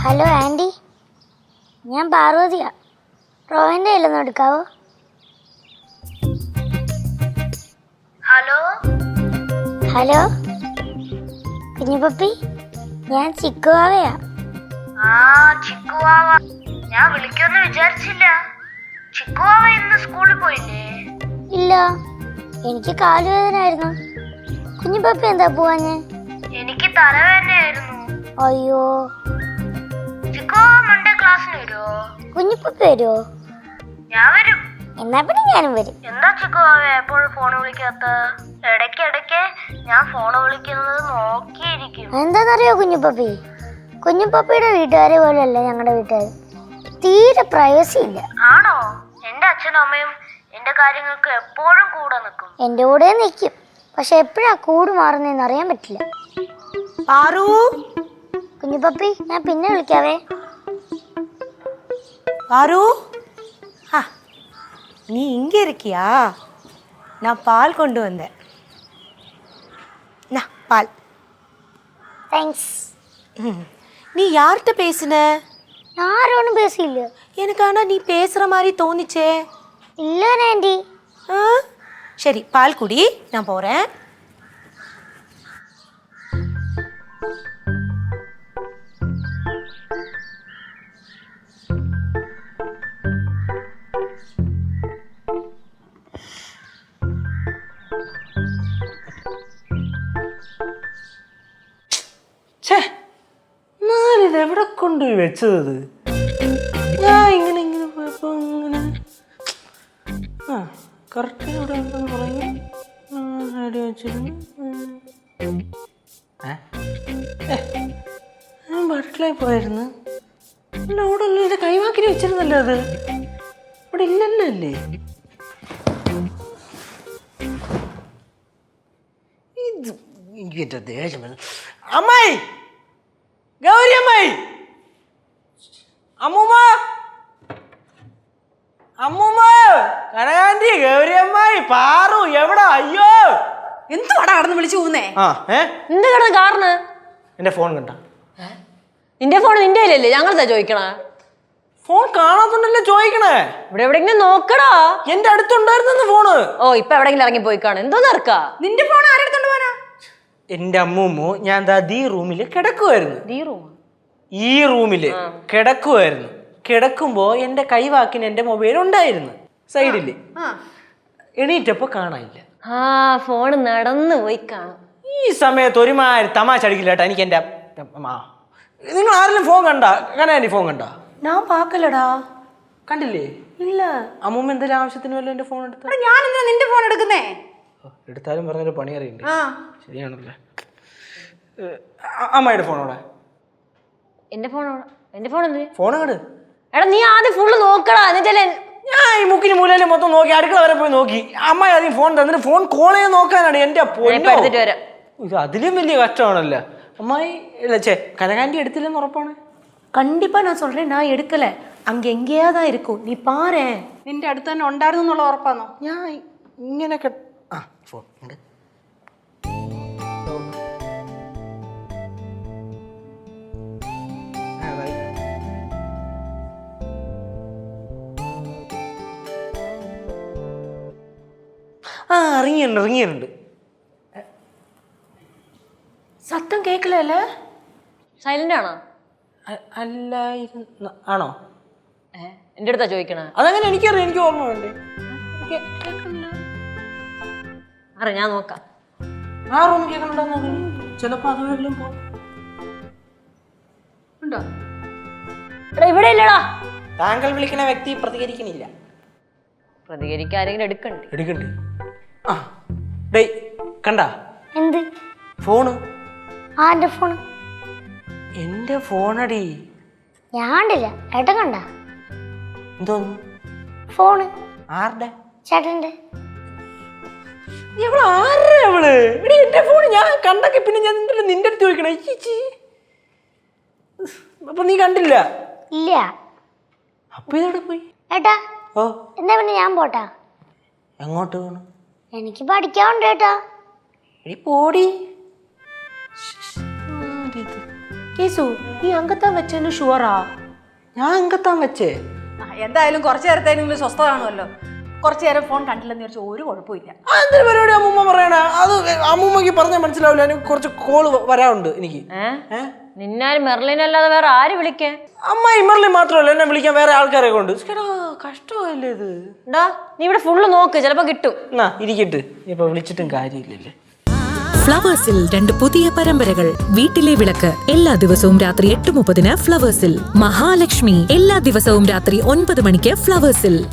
Hello aunty ഞാൻ പാർവതിയാ. റോഹിന്റെ കയ്യിലൊന്നും എടുക്കാവോ? Hello hello കുഞ്ഞുപപ്പി ഞാൻ ചിക്കുവാവയാ ആ ചിക്കുവാവ ഞാൻ വിളിക്കുമെന്ന് വിചാരിച്ചില്ല. ചിക്കുവാവ ഇന്ന് സ്കൂളിൽ പോയില്ലേ? ഇല്ല. എനിക്ക് കാലുവേദനായിരുന്നു. കുഞ്ഞുപപ്പി എന്താ പോവാഞ്ഞ്? എനിക്ക് തലവേദനയായിരുന്നു. അയ്യോ. ക്ലാസ്സിന് വരുമോ ഞാൻ വരും. എന്നാ പിന്നെ ഞാനും വരും. എന്താ ചിക്കോ എപ്പോഴും ഫോൺ വിളിക്കാത്ത? ഇടയ്ക്ക് ഇടയ്ക്ക് ഞാൻ ഫോൺ വിളിക്കുന്നത് നോക്കിയിരിക്കും. എന്താണെന്നറിയോ കുഞ്ഞുപപ്പി കുഞ്ഞുപപ്പിയുടെ വീട്ടുകാരെ പോലെയല്ല ഞങ്ങളുടെ വീട്ടുകാർ തീരെ പ്രൈവസി ഇല്ല. ആണോ? എന്റെ അച്ഛനും അമ്മയും എന്റെ കാര്യങ്ങൾക്ക് എപ്പോഴും കൂടെ നിൽക്കും. എന്റെ കൂടെ നിൽക്കും. പക്ഷെ എപ്പോഴാ കൂട് മാറുന്നതെന്ന് അറിയാൻ പറ്റില്ല. പാറു? കുഞ്ഞുപപ്പി ഞാൻ പിന്നെ വിളിക്കാവേ பாரு ஆ நீ இங்கே இருக்கியா நான் பால் கொண்டு வந்தேன் நான் பால் താങ്ക്സ് ம். நீ யார்கிட்ட பேசின ഞാൻ ആരോടും പേസിയില്ല எனக்கு ஆனால் நீ பேசுகிற மாதிரி தோணுச்சே ഇല്ല ആൻറ്റി ஆ சரி பால் குடி நான் போகிறேன் കൊണ്ടുപോയി വെച്ചത്. ഞാൻ ഇങ്ങനെ ഇങ്ങനെ പോയപ്പോ ഇങ്ങനെ. ആ കറക്റ്റ് ഇവിടെ ഉണ്ടെന്ന് പറഞ്ഞു റെഡി വെച്ചിരുന്നു. ഞാൻ ബട്ടിലായി പോയിരുന്നു അല്ല അവിടെ അല്ലേ ഇത് കൈവാക്കിന് വെച്ചിരുന്നല്ലോ അത്. ഇവിടെ ഇല്ലല്ലോ അല്ലേ? ഇത് എനിക്ക് എന്റെ ദേഷ്യം അമ്മായി! ഗൗരി അമ്മായി! അമ്മൂമ്മ! അമ്മൂമ്മ! കനകാന്റി ഗൗരിയമ്മായി പാറു എവിടാ? അയ്യോ! എന്തുവാടാ കടന്ന് വിളിച്ചു പോകുന്നേ? ആ ഏ? എന്ത് കിടന്ന് കാർന്ന്? എന്റെ ഫോൺ കണ്ട. നിന്റെ ഫോൺ നിന്റെ കയ്യിലല്ലേ? ഞങ്ങളെന്താ ചോദിക്കണ? ഫോൺ കാണാത്തോണ്ടല്ലേ ചോദിക്കണേ? ഇവിടെ എവിടെങ്കിലും നോക്കടാ. എന്റെ അടുത്തുണ്ടായിരുന്നു ഫോണ്. ഓ ഇപ്പൊ എവിടെങ്കിലും ഇറങ്ങി പോയി കാണും. എന്തോ നിറക്കാ നിന്റെ ഫോൺ ആരെടുത്തോണ്ട് പോനാ എന്റെ അമ്മൂമ്മ ഞാൻ ദാ ദീ റൂമിൽ കിടക്കുമായിരുന്നു ദീ റൂം ഈ റൂമിൽ കിടക്കുമായിരുന്നു കിടക്കുമ്പോ എന്റെ കൈവാക്കിന് എന്റെ മൊബൈൽ ഉണ്ടായിരുന്നു. സൈഡിൽ. എണീറ്റപ്പോ കാണാനില്ല. ആ ഫോൺ നടന്നു പോയി കാണും. ഈ സമയത്ത് ഒരുമാതിരി തമാശ അടിക്കില്ല കേട്ടോ എനിക്ക് എന്റെ നിങ്ങൾ ആരെങ്കിലും ഫോൺ കണ്ട? കനാനി ഫോൺ കണ്ട? ഞാൻ പാക്കല്ലടാ. കണ്ടില്ലേ? ഇല്ല. അമ്മൂമ്മ എന്തെങ്കിലും ആവശ്യത്തിന് വല്ല എന്റെ ഫോൺ എടുത്തു? ഞാൻ എന്താ നിന്റെ ഫോൺ എടുക്കുന്നേ? എടുത്താലും പറഞ്ഞൊരു പണി അറിയണ്ടേ? ശരിയാണല്ലേ. അമ്മയുടെ ഫോൺ അവിടെ എന്റെ ഫോൺ എന്റെ ഫോൺ എന്തിന് ഫോൺ അങ്ങട് എടാ നീ ആദ്യം ഫുള്ള് നോക്കടാ എന്നിട്ടല്ലേ ഞാൻ ഈ മുക്കിന് മൂലയില് മൊത്തം നോക്കി അടുക്കള വരെ പോയി നോക്കി അമ്മ ആദ്യം ഫോൺ തന്നിട്ട് ഫോൺ കോൾ ചെയ്ത് നോക്കാനാണ് എൻ്റെ ഞാൻ ഇപ്പൊ പൊന്നോ എടുത്തിട്ട് വരാം ഇത് അതിലും വലിയ കഷ്ടമാണല്ലോ അമ്മായി ഇല്ല ചേ കനകാന്റി എടുത്തില്ലെന്ന് ഉറപ്പാണ് கண்டிப்பாக நான் சொல்கிறேன் நான் எடுக்கலை அங்கே எங்கேயா தான் இருக்கும் நீ பாரேன் നിന്റെ അടുത്ത് തന്നെ ഉണ്ടായിരുന്നു എന്നുള്ള ഉറപ്പാണോ ഞാൻ ഇങ്ങനെ കെ- ആ ഫോൺ ഉണ്ട് ആ ഇറങ്ങിയുണ്ട് ഇറങ്ങിയിട്ടുണ്ട്. സത്യം കേൾക്കില്ലല്ലേ സൈലന്റ് ആണോ? അല്ലായിരുന്നു ആണോ? എന്റെ അടുത്താ ചോദിക്കണേ. അതങ്ങനെ എനിക്കറിയാം എനിക്ക് ഓർമ്മ വേണ്ടേ. അറിയാം ഞാൻ നോക്കാം. ആ റൂം കേൾക്കണുണ്ടോ ചിലപ്പോ അതുവരെല്ലാം പോ ഉണ്ടോ? ഇവിടെ ഇല്ലടാ. താങ്കൾ വിളിക്കുന്ന വ്യക്തി പ്രതികരിക്കണില്ല പ്രതികരിക്കാൻ ആരെങ്കിലും എടുക്കണ്ടേ? എടുക്കണ്ട്? ആ ഡേയ് കണ്ട? എന്ത്? ഫോണ്? ആന്റെ ഫോൺ എന്റെ ഫോണടി. ഞാൻ കണ്ടില്ല. ഏട്ടൻ കണ്ട? എന്തോന്നു ഫോണ്. ആരുടെ? ചേട്ടന്റെ. ഇവൾ ആരുടെ അവൾ? എടി എന്റെ ഫോൺ ഞാൻ കണ്ടൊക്കെ പിന്നെ ഞാൻ നിന്റെ നിന്റെ അടുത്ത് ചോദിക്കണേ? ചേച്ചി അപ്പൊ നീ കണ്ടില്ല? ഇല്ല. അപ്പൊ ഇതെവിടെ പോയി? ഏട്ടാ ഓ. എന്താ പിന്നെ ഞാൻ പോട്ടാ? എങ്ങോട്ട് പോണു? എനിക്ക് പഠിക്കാനുണ്ട് ഏട്ടാ എടി പോടി. കേസു നീ അങ്കത്താൻ വെച്ചെന്ന് ഷുവറാ ഞാൻ അങ്കത്താൻ വെച്ചേ. ആ, എന്തായാലും കുറച്ചു നേരത്തേനെങ്കിലും സ്വസ്ഥത കാണുമല്ലോ. കുറച്ചു നേരം ഫോൺ കണ്ടില്ലെന്ന് വിചാരിച്ചു ഒരു കുഴപ്പമില്ല എന്തൊരു പരിപാടി അമ്മൂമ്മ പറയണേ? അത് അമ്മൂമ്മക്ക് പറഞ്ഞാൽ മനസ്സിലാവില്ല. എനിക്ക് കുറച്ച് കോൾ വരാറുണ്ട് എനിക്ക്. ഏ? നിന്നാലും മെർലിനല്ലാതെ വേറെ ആര് വിളിക്കേ അമ്മ ഇമർലി മാത്രമല്ല. എന്നെ വിളിക്കാൻ വേറെ ആൾക്കാരെ കൊണ്ട് ചേട്ടാ കഷ്ടമല്ലേ ഇത്? ഡാ നീ ഇവിടെ ഫുള്ള് നോക്ക് ചിലപ്പോ കിട്ടും. എന്നാ ഇരിക്കട്ട്. ഇപ്പൊ വിളിച്ചിട്ടും കാര്യമില്ലല്ലേ. ഫ്ലവേഴ്സിൽ രണ്ട് പുതിയ പരമ്പരകൾ. വീട്ടിലെ വിളക്ക് എല്ലാ ദിവസവും രാത്രി എട്ട് മുപ്പതിന് ഫ്ലവേഴ്സിൽ. മഹാലക്ഷ്മി എല്ലാ ദിവസവും രാത്രി ഒൻപത് മണിക്ക് ഫ്ലവേഴ്സിൽ.